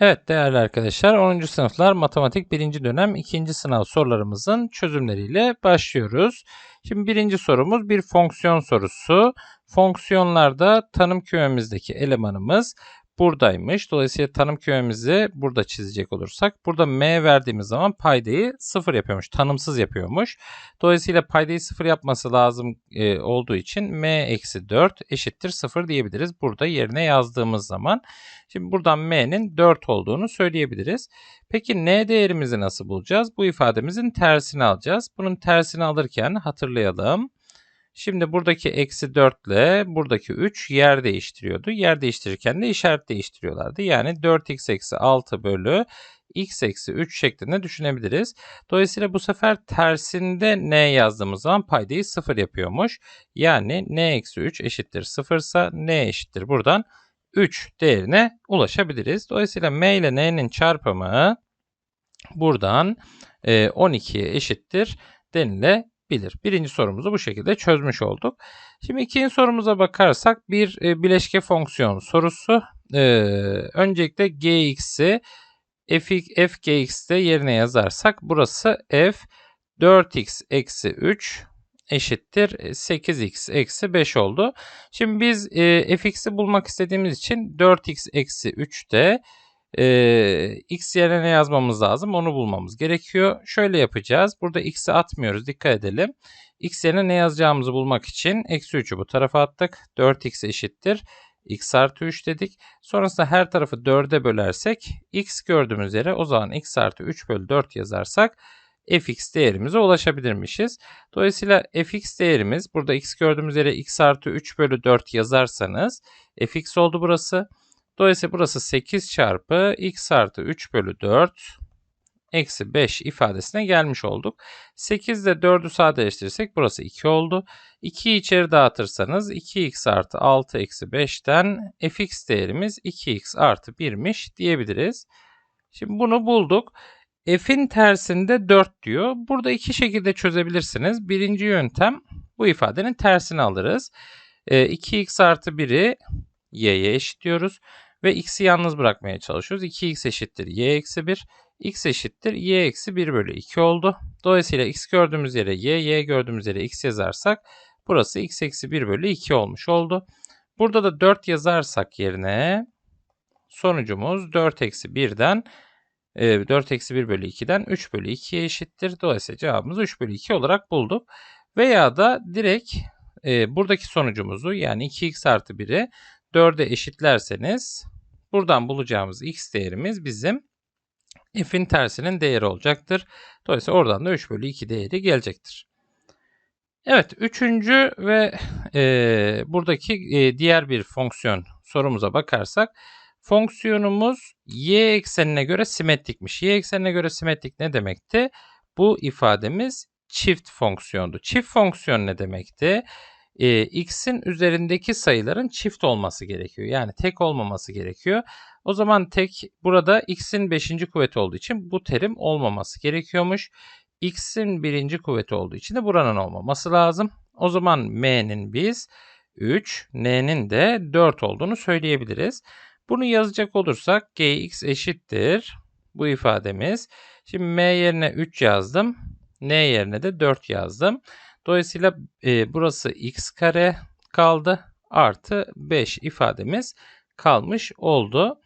Evet değerli arkadaşlar 10. sınıflar matematik 1. dönem 2. sınav sorularımızın çözümleriyle başlıyoruz. Şimdi birinci sorumuz bir fonksiyon sorusu. Fonksiyonlarda tanım kümemizdeki elemanımız buradaymış. Dolayısıyla tanım kümemizi burada çizecek olursak burada m verdiğimiz zaman paydayı sıfır yapıyormuş. Tanımsız yapıyormuş. Dolayısıyla paydayı sıfır yapması lazım e, olduğu için m eksi 4 eşittir sıfır diyebiliriz. Burada yerine yazdığımız zaman. Şimdi buradan m'nin 4 olduğunu söyleyebiliriz. Peki n değerimizi nasıl bulacağız? Bu ifademizin tersini alacağız. Bunun tersini alırken hatırlayalım. Şimdi buradaki eksi 4 ile buradaki 3 yer değiştiriyordu. Yer değiştirirken de işaret değiştiriyorlardı. Yani 4x eksi 6 bölü x eksi 3 şeklinde düşünebiliriz. Dolayısıyla bu sefer tersinde n yazdığımız zaman paydayı 0 yapıyormuş. Yani n eksi 3 eşittir 0 ise n eşittir buradan 3 değerine ulaşabiliriz. Dolayısıyla m ile n'nin çarpımı buradan 12'ye e, eşittir denilebilir bilir. Birinci sorumuzu bu şekilde çözmüş olduk. Şimdi ikinci sorumuza bakarsak bir e, bileşke fonksiyon sorusu. E, öncelikle gx'i f, f gx'te yerine yazarsak burası f 4x eksi 3 eşittir 8x eksi 5 oldu. Şimdi biz e, fx'i bulmak istediğimiz için 4x eksi 3'te e, x yerine ne yazmamız lazım onu bulmamız gerekiyor. Şöyle yapacağız. Burada x'i atmıyoruz. Dikkat edelim. x yerine ne yazacağımızı bulmak için eksi 3'ü bu tarafa attık. 4x eşittir. x artı 3 dedik. Sonrasında her tarafı 4'e bölersek x gördüğümüz yere o zaman x artı 3 bölü 4 yazarsak fx değerimize ulaşabilirmişiz. Dolayısıyla fx değerimiz burada x gördüğümüz yere x artı 3 bölü 4 yazarsanız fx oldu burası. Dolayısıyla burası 8 çarpı x artı 3 bölü 4 eksi 5 ifadesine gelmiş olduk. 8 ile 4'ü sadeleştirirsek burası 2 oldu. 2'yi içeri dağıtırsanız 2x artı 6 eksi 5'ten fx değerimiz 2x artı 1'miş diyebiliriz. Şimdi bunu bulduk. F'in tersinde 4 diyor. Burada iki şekilde çözebilirsiniz. Birinci yöntem bu ifadenin tersini alırız. 2x ee, artı 1'i y'ye eşitliyoruz. Ve x'i yalnız bırakmaya çalışıyoruz. 2x eşittir y eksi 1. x eşittir y eksi 1 bölü 2 oldu. Dolayısıyla x gördüğümüz yere y, y gördüğümüz yere x yazarsak burası x eksi 1 bölü 2 olmuş oldu. Burada da 4 yazarsak yerine sonucumuz 4 eksi 1'den 4 eksi 1 bölü 2'den 3 bölü 2'ye eşittir. Dolayısıyla cevabımızı 3 bölü 2 olarak bulduk. Veya da direkt e, buradaki sonucumuzu yani 2x artı 1'i 4'e eşitlerseniz Buradan bulacağımız x değerimiz bizim f'in tersinin değeri olacaktır. Dolayısıyla oradan da 3 bölü 2 değeri gelecektir. Evet, üçüncü ve e, buradaki e, diğer bir fonksiyon sorumuza bakarsak fonksiyonumuz y eksenine göre simetrikmiş. Y eksenine göre simetrik ne demekti? Bu ifademiz çift fonksiyondu. Çift fonksiyon ne demekti? E, x'in üzerindeki sayıların çift olması gerekiyor. Yani tek olmaması gerekiyor. O zaman tek burada x'in 5. kuvveti olduğu için bu terim olmaması gerekiyormuş. x'in 1. kuvveti olduğu için de buranın olmaması lazım. O zaman m'nin biz 3, n'nin de 4 olduğunu söyleyebiliriz. Bunu yazacak olursak gx eşittir bu ifademiz. Şimdi m yerine 3 yazdım. n yerine de 4 yazdım. Dolayısıyla e, burası x kare kaldı. Artı 5 ifademiz kalmış oldu.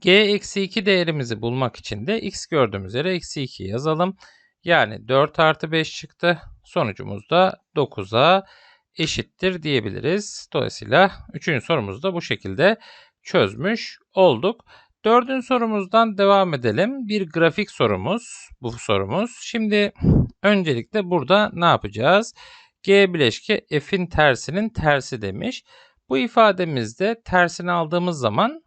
g eksi 2 değerimizi bulmak için de x gördüğümüz yere eksi 2 yazalım. Yani 4 artı 5 çıktı. Sonucumuz da 9'a eşittir diyebiliriz. Dolayısıyla 3. sorumuzu da bu şekilde çözmüş olduk. Dördüncü sorumuzdan devam edelim. Bir grafik sorumuz bu sorumuz. Şimdi öncelikle burada ne yapacağız? G bileşke F'in tersinin tersi demiş. Bu ifademizde tersini aldığımız zaman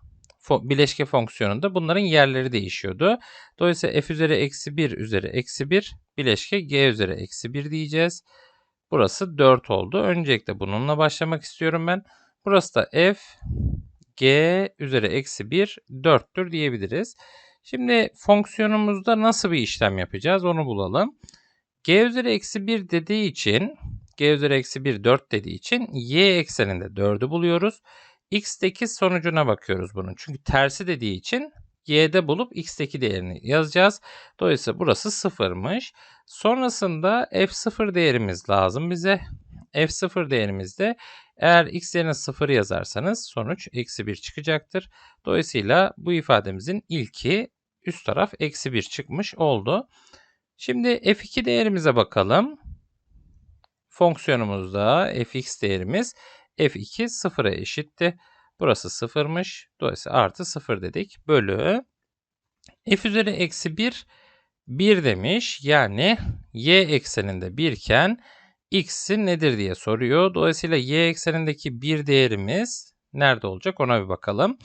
bileşke fonksiyonunda bunların yerleri değişiyordu. Dolayısıyla f üzeri eksi 1 üzeri eksi 1 bileşke g üzeri eksi 1 diyeceğiz. Burası 4 oldu. Öncelikle bununla başlamak istiyorum ben. Burası da f g üzeri eksi 1 4'tür diyebiliriz. Şimdi fonksiyonumuzda nasıl bir işlem yapacağız onu bulalım. g üzeri eksi 1 dediği için g üzeri eksi 1 4 dediği için y ekseninde 4'ü buluyoruz. x'teki sonucuna bakıyoruz bunun. Çünkü tersi dediği için y'de bulup x'teki değerini yazacağız. Dolayısıyla burası sıfırmış. Sonrasında f0 değerimiz lazım bize. F0 değerimizde eğer x yerine 0 yazarsanız sonuç eksi 1 çıkacaktır. Dolayısıyla bu ifademizin ilki üst taraf eksi 1 çıkmış oldu. Şimdi f2 değerimize bakalım. Fonksiyonumuzda fx değerimiz f2 sıfıra eşitti. Burası sıfırmış. Dolayısıyla artı sıfır dedik. Bölü f üzeri eksi 1 1 demiş. Yani y ekseninde 1 iken x'i nedir diye soruyor. Dolayısıyla y eksenindeki 1 değerimiz nerede olacak ona bir bakalım.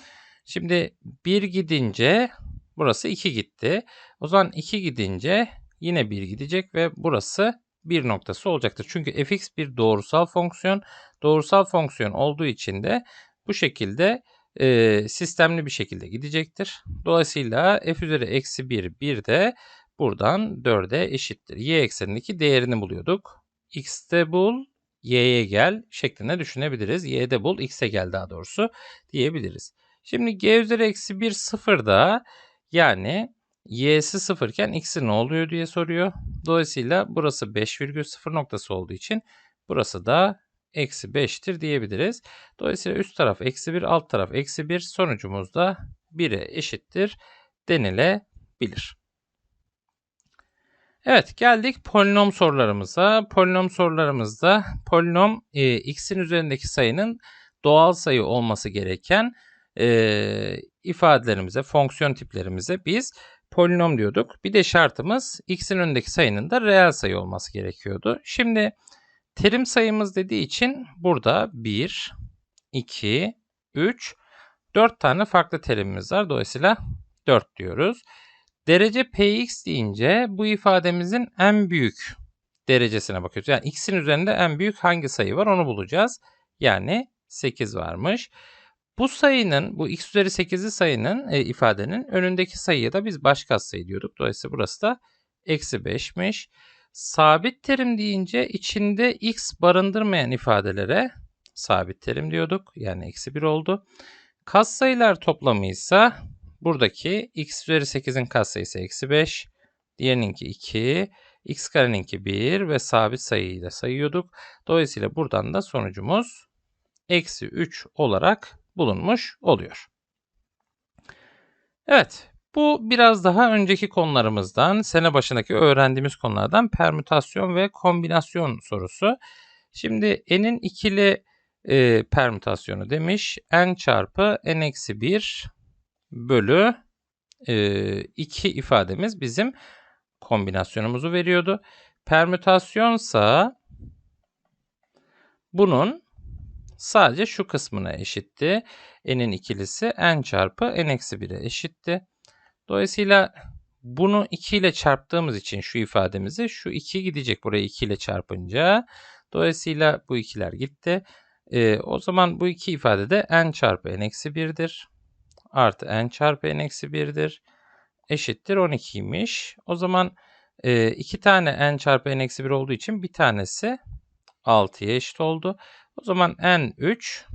Şimdi 1 gidince burası 2 gitti. O zaman 2 gidince yine 1 gidecek ve burası 1 noktası olacaktır. Çünkü fx bir doğrusal fonksiyon. Doğrusal fonksiyon olduğu için de bu şekilde e, sistemli bir şekilde gidecektir. Dolayısıyla f üzeri eksi 1 1 de buradan 4'e eşittir. y eksenindeki değerini buluyorduk. X'te bul, y'ye gel şeklinde düşünebiliriz. y'de bul, x'e gel daha doğrusu diyebiliriz. Şimdi g üzeri eksi 1 sıfırda yani y'si sıfırken x'i ne oluyor diye soruyor. Dolayısıyla burası 5,0 noktası olduğu için burası da eksi 5'tir diyebiliriz. Dolayısıyla üst taraf eksi 1, alt taraf eksi 1 sonucumuz da 1'e eşittir denilebilir. Evet geldik polinom sorularımıza. Polinom sorularımızda polinom e, x'in üzerindeki sayının doğal sayı olması gereken e, ifadelerimize, fonksiyon tiplerimize biz polinom diyorduk. Bir de şartımız x'in önündeki sayının da reel sayı olması gerekiyordu. Şimdi terim sayımız dediği için burada 1, 2, 3, 4 tane farklı terimimiz var. Dolayısıyla 4 diyoruz. Derece px deyince bu ifademizin en büyük derecesine bakıyoruz. Yani x'in üzerinde en büyük hangi sayı var onu bulacağız. Yani 8 varmış. Bu sayının, bu x üzeri 8'li sayının e, ifadenin önündeki sayıya da biz baş katsayı diyorduk. Dolayısıyla burası da eksi 5'miş. Sabit terim deyince içinde x barındırmayan ifadelere sabit terim diyorduk. Yani eksi 1 oldu. Katsayılar toplamı ise buradaki x üzeri 8'in katsayısı eksi 5. Diğerininki 2. x kareninki 1 ve sabit sayıyı da sayıyorduk. Dolayısıyla buradan da sonucumuz eksi 3 olarak bulunmuş oluyor. Evet, bu biraz daha önceki konularımızdan, sene başındaki öğrendiğimiz konulardan permütasyon ve kombinasyon sorusu. Şimdi n'in ikili e, permütasyonu demiş. n çarpı n eksi 1 bölü e, 2 ifademiz bizim kombinasyonumuzu veriyordu. Permütasyonsa bunun sadece şu kısmına eşitti. n'in ikilisi n çarpı n eksi 1'e eşitti. Dolayısıyla bunu 2 ile çarptığımız için şu ifademizi şu 2 gidecek buraya 2 ile çarpınca. Dolayısıyla bu ikiler gitti. E, o zaman bu iki ifade de n çarpı n eksi 1'dir. Artı n çarpı n eksi 1'dir. Eşittir 12'ymiş. O zaman e, iki tane n çarpı n eksi 1 olduğu için bir tanesi 6'ya eşit oldu. O zaman n3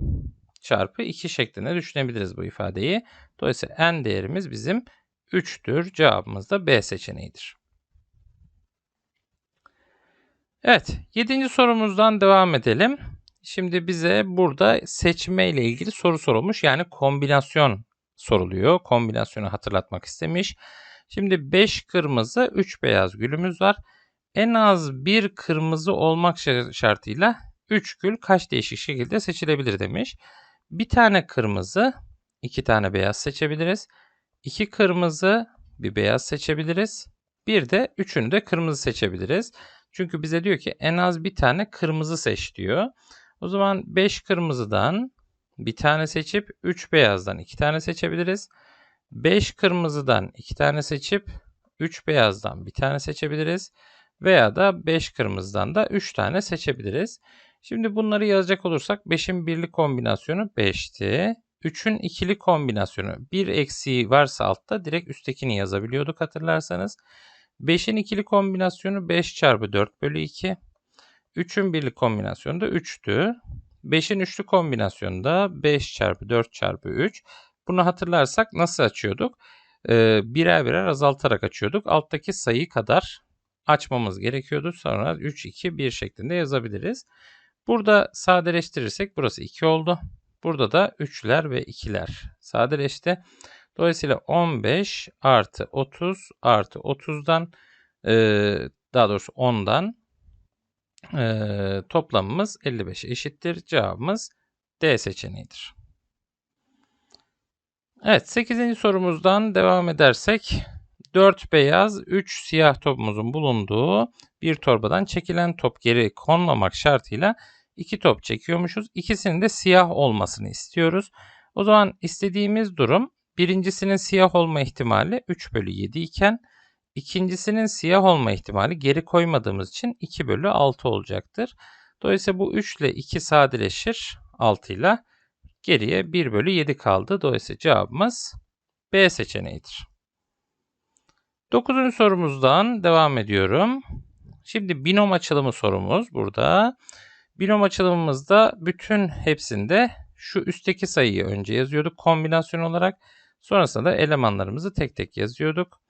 çarpı 2 şeklinde düşünebiliriz bu ifadeyi. Dolayısıyla n değerimiz bizim 3'tür. Cevabımız da B seçeneğidir. Evet, 7. sorumuzdan devam edelim. Şimdi bize burada seçme ile ilgili soru sorulmuş. Yani kombinasyon soruluyor. Kombinasyonu hatırlatmak istemiş. Şimdi 5 kırmızı, 3 beyaz gülümüz var. En az bir kırmızı olmak şartıyla 3 gül kaç değişik şekilde seçilebilir demiş. Bir tane kırmızı, iki tane beyaz seçebiliriz. İki kırmızı, bir beyaz seçebiliriz. Bir de üçünü de kırmızı seçebiliriz. Çünkü bize diyor ki en az bir tane kırmızı seç diyor. O zaman 5 kırmızıdan bir tane seçip 3 beyazdan 2 tane seçebiliriz. 5 kırmızıdan 2 tane seçip 3 beyazdan bir tane seçebiliriz. Veya da 5 kırmızıdan da 3 tane seçebiliriz. Şimdi bunları yazacak olursak 5'in birli kombinasyonu 5'ti. 3'ün ikili kombinasyonu 1 eksiği varsa altta direkt üsttekini yazabiliyorduk hatırlarsanız. 5'in ikili kombinasyonu 5 çarpı 4 bölü 2. 3'ün birli kombinasyonu da 3'tü. 5'in üçlü kombinasyonu da 5 çarpı 4 çarpı 3. Bunu hatırlarsak nasıl açıyorduk? e, birer birer azaltarak açıyorduk. Alttaki sayı kadar açmamız gerekiyordu. Sonra 3, 2, 1 şeklinde yazabiliriz. Burada sadeleştirirsek burası 2 oldu. Burada da 3'ler ve 2'ler sadeleşti. Dolayısıyla 15 artı 30 artı 30'dan e, daha doğrusu 10'dan e, toplamımız 55 eşittir. Cevabımız D seçeneğidir. Evet 8. sorumuzdan devam edersek 4 beyaz 3 siyah topumuzun bulunduğu bir torbadan çekilen top geri konmamak şartıyla 2 top çekiyormuşuz. İkisinin de siyah olmasını istiyoruz. O zaman istediğimiz durum birincisinin siyah olma ihtimali 3 bölü 7 iken ikincisinin siyah olma ihtimali geri koymadığımız için 2 bölü 6 olacaktır. Dolayısıyla bu 3 ile 2 sadeleşir 6 ile geriye 1 bölü 7 kaldı. Dolayısıyla cevabımız B seçeneğidir. 9. sorumuzdan devam ediyorum. Şimdi binom açılımı sorumuz burada. Binom açılımımızda bütün hepsinde şu üstteki sayıyı önce yazıyorduk kombinasyon olarak. Sonrasında da elemanlarımızı tek tek yazıyorduk.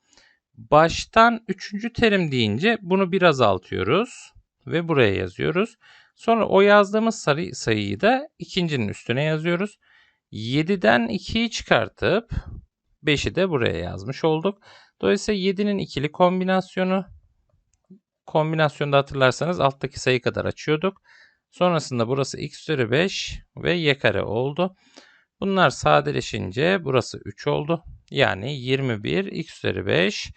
Baştan üçüncü terim deyince bunu bir azaltıyoruz ve buraya yazıyoruz. Sonra o yazdığımız sayı, sayıyı da ikincinin üstüne yazıyoruz. 7'den 2'yi çıkartıp 5'i de buraya yazmış olduk. Dolayısıyla 7'nin ikili kombinasyonu kombinasyonda hatırlarsanız alttaki sayı kadar açıyorduk. Sonrasında burası x üzeri 5 ve y kare oldu. Bunlar sadeleşince burası 3 oldu. Yani 21 x üzeri 5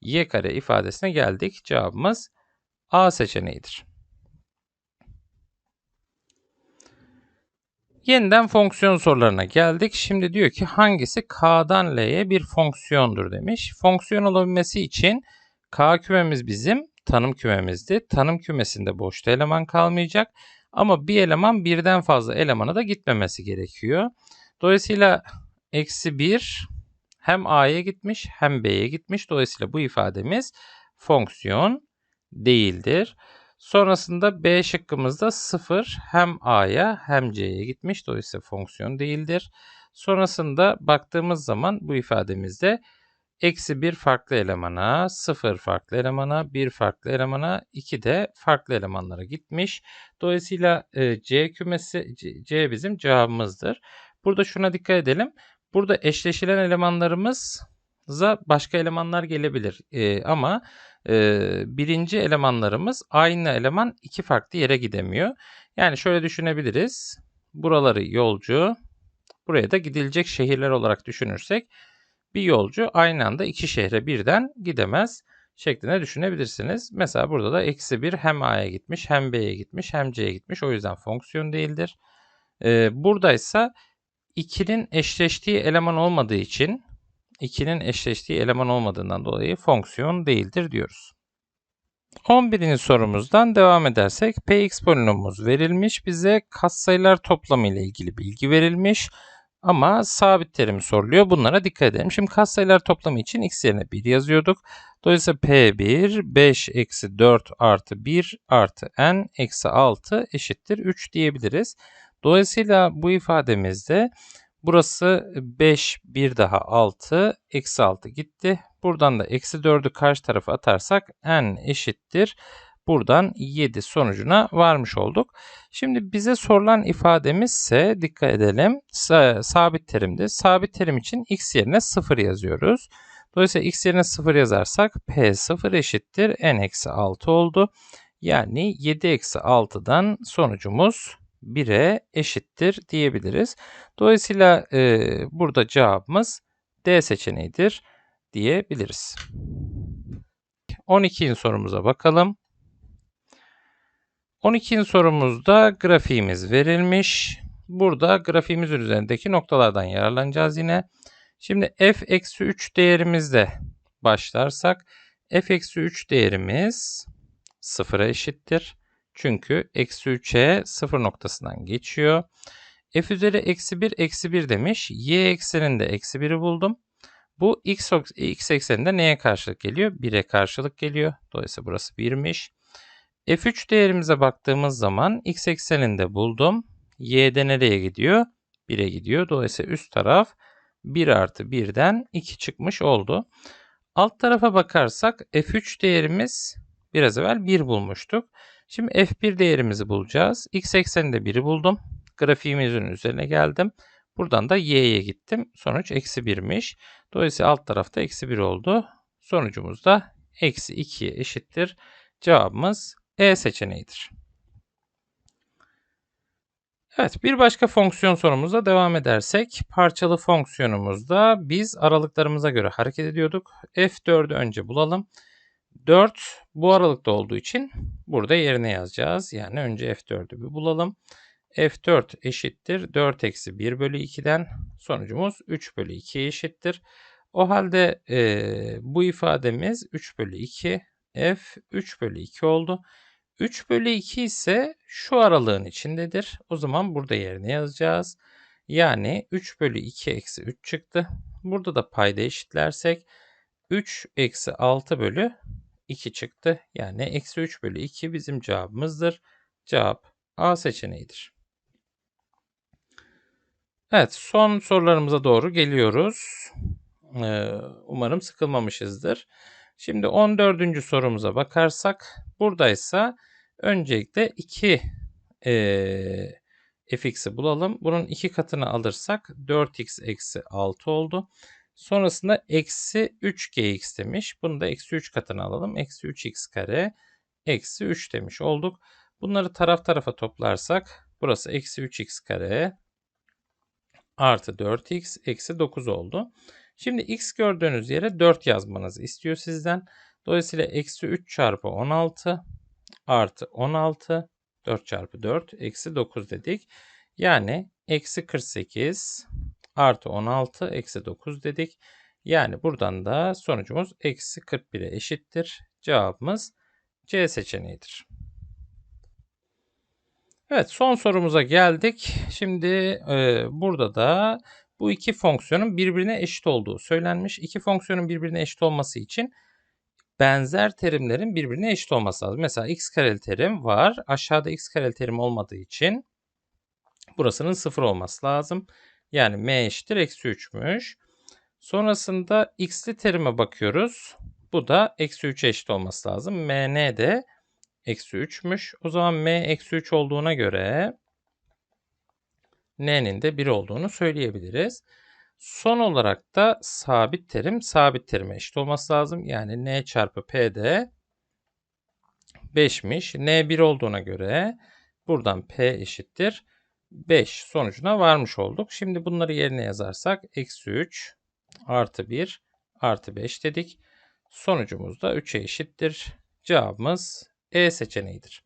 y kare ifadesine geldik. Cevabımız A seçeneğidir. Yeniden fonksiyon sorularına geldik. Şimdi diyor ki hangisi K'dan L'ye bir fonksiyondur demiş. Fonksiyon olabilmesi için K kümemiz bizim tanım kümemizdi. Tanım kümesinde boşta eleman kalmayacak. Ama bir eleman birden fazla elemana da gitmemesi gerekiyor. Dolayısıyla eksi 1 hem A'ya gitmiş hem B'ye gitmiş. Dolayısıyla bu ifademiz fonksiyon değildir. Sonrasında B şıkkımızda 0 hem A'ya hem C'ye gitmiş. Dolayısıyla fonksiyon değildir. Sonrasında baktığımız zaman bu ifademizde eksi bir farklı elemana, 0 farklı elemana, 1 farklı elemana, 2 de farklı elemanlara gitmiş. Dolayısıyla e, C kümesi, C bizim cevabımızdır. Burada şuna dikkat edelim. Burada eşleşilen elemanlarımıza başka elemanlar gelebilir. E, ama e, birinci elemanlarımız aynı eleman iki farklı yere gidemiyor. Yani şöyle düşünebiliriz. Buraları yolcu, buraya da gidilecek şehirler olarak düşünürsek bir yolcu aynı anda iki şehre birden gidemez şeklinde düşünebilirsiniz. Mesela burada da eksi 1 hem A'ya gitmiş hem B'ye gitmiş hem C'ye gitmiş. O yüzden fonksiyon değildir. Ee, buradaysa 2'nin eşleştiği eleman olmadığı için 2'nin eşleştiği eleman olmadığından dolayı fonksiyon değildir diyoruz. 11. sorumuzdan devam edersek px polinomumuz verilmiş. Bize katsayılar toplamı ile ilgili bilgi verilmiş. Ama sabit terim soruluyor. Bunlara dikkat edelim. Şimdi katsayılar toplamı için x yerine 1 yazıyorduk. Dolayısıyla P1 5 eksi 4 artı 1 artı n eksi 6 eşittir 3 diyebiliriz. Dolayısıyla bu ifademizde burası 5 bir daha 6 eksi 6 gitti. Buradan da eksi 4'ü karşı tarafa atarsak n eşittir. Buradan 7 sonucuna varmış olduk. Şimdi bize sorulan ifademiz ise dikkat edelim sabit terimdi. Sabit terim için x yerine 0 yazıyoruz. Dolayısıyla x yerine 0 yazarsak p0 eşittir n eksi 6 oldu. Yani 7 eksi 6'dan sonucumuz 1'e eşittir diyebiliriz. Dolayısıyla e, burada cevabımız D seçeneğidir diyebiliriz. 12. sorumuza bakalım. 12. sorumuzda grafiğimiz verilmiş. Burada grafiğimiz üzerindeki noktalardan yararlanacağız yine. Şimdi f-3 değerimizde başlarsak f-3 değerimiz 0'a eşittir. Çünkü eksi 3'e 0 noktasından geçiyor. f üzeri eksi 1 eksi 1 demiş. y ekseninde eksi 1'i buldum. Bu x, x ekseninde neye karşılık geliyor? 1'e karşılık geliyor. Dolayısıyla burası 1'miş. F3 değerimize baktığımız zaman x ekseninde buldum. Y'de nereye gidiyor? 1'e gidiyor. Dolayısıyla üst taraf 1 artı 1'den 2 çıkmış oldu. Alt tarafa bakarsak f3 değerimiz biraz evvel 1 bulmuştuk. Şimdi f1 değerimizi bulacağız. x ekseninde 1'i buldum. Grafiğimizin üzerine geldim. Buradan da y'ye gittim. Sonuç eksi 1'miş. Dolayısıyla alt tarafta eksi 1 oldu. Sonucumuz da eksi 2'ye eşittir. Cevabımız E seçeneğidir. Evet bir başka fonksiyon sorumuza devam edersek parçalı fonksiyonumuzda biz aralıklarımıza göre hareket ediyorduk. F4'ü önce bulalım. 4 bu aralıkta olduğu için burada yerine yazacağız. Yani önce F4'ü bir bulalım. F4 eşittir 4 eksi 1 bölü 2'den sonucumuz 3 bölü 2 eşittir. O halde e, bu ifademiz 3 bölü 2 F 3 bölü 2 oldu. 3 bölü 2 ise şu aralığın içindedir. O zaman burada yerine yazacağız. Yani 3 bölü 2 eksi 3 çıktı. Burada da payda eşitlersek 3 eksi 6 bölü 2 çıktı. Yani eksi 3 bölü 2 bizim cevabımızdır. Cevap A seçeneğidir. Evet son sorularımıza doğru geliyoruz. Ee, umarım sıkılmamışızdır. Şimdi 14. sorumuza bakarsak buradaysa öncelikle 2 e, fx'i bulalım. Bunun 2 katını alırsak 4x eksi 6 oldu. Sonrasında eksi 3gx demiş. Bunu da eksi 3 katını alalım. Eksi 3x kare eksi 3 demiş olduk. Bunları taraf tarafa toplarsak burası eksi 3x kare artı 4x eksi 9 oldu. Şimdi x gördüğünüz yere 4 yazmanızı istiyor sizden. Dolayısıyla eksi 3 çarpı 16 artı 16 4 çarpı 4 eksi 9 dedik. Yani eksi 48 artı 16 eksi 9 dedik. Yani buradan da sonucumuz eksi 41'e eşittir. Cevabımız C seçeneğidir. Evet son sorumuza geldik. Şimdi e, burada da bu iki fonksiyonun birbirine eşit olduğu söylenmiş. İki fonksiyonun birbirine eşit olması için benzer terimlerin birbirine eşit olması lazım. Mesela x kareli terim var. Aşağıda x kareli terim olmadığı için burasının sıfır olması lazım. Yani m eşittir eksi 3'müş. Sonrasında x'li terime bakıyoruz. Bu da eksi 3'e eşit olması lazım. mn de eksi 3'müş. O zaman m eksi 3 olduğuna göre n'nin de 1 olduğunu söyleyebiliriz. Son olarak da sabit terim sabit terime eşit olması lazım. Yani n çarpı p de 5'miş. n 1 olduğuna göre buradan p eşittir 5 sonucuna varmış olduk. Şimdi bunları yerine yazarsak eksi 3 artı 1 artı 5 dedik. Sonucumuz da 3'e eşittir. Cevabımız E seçeneğidir.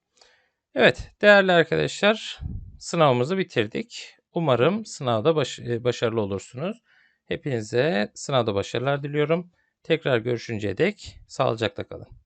Evet değerli arkadaşlar sınavımızı bitirdik. Umarım sınavda baş, e, başarılı olursunuz. Hepinize sınavda başarılar diliyorum. Tekrar görüşünceye dek sağlıcakla kalın.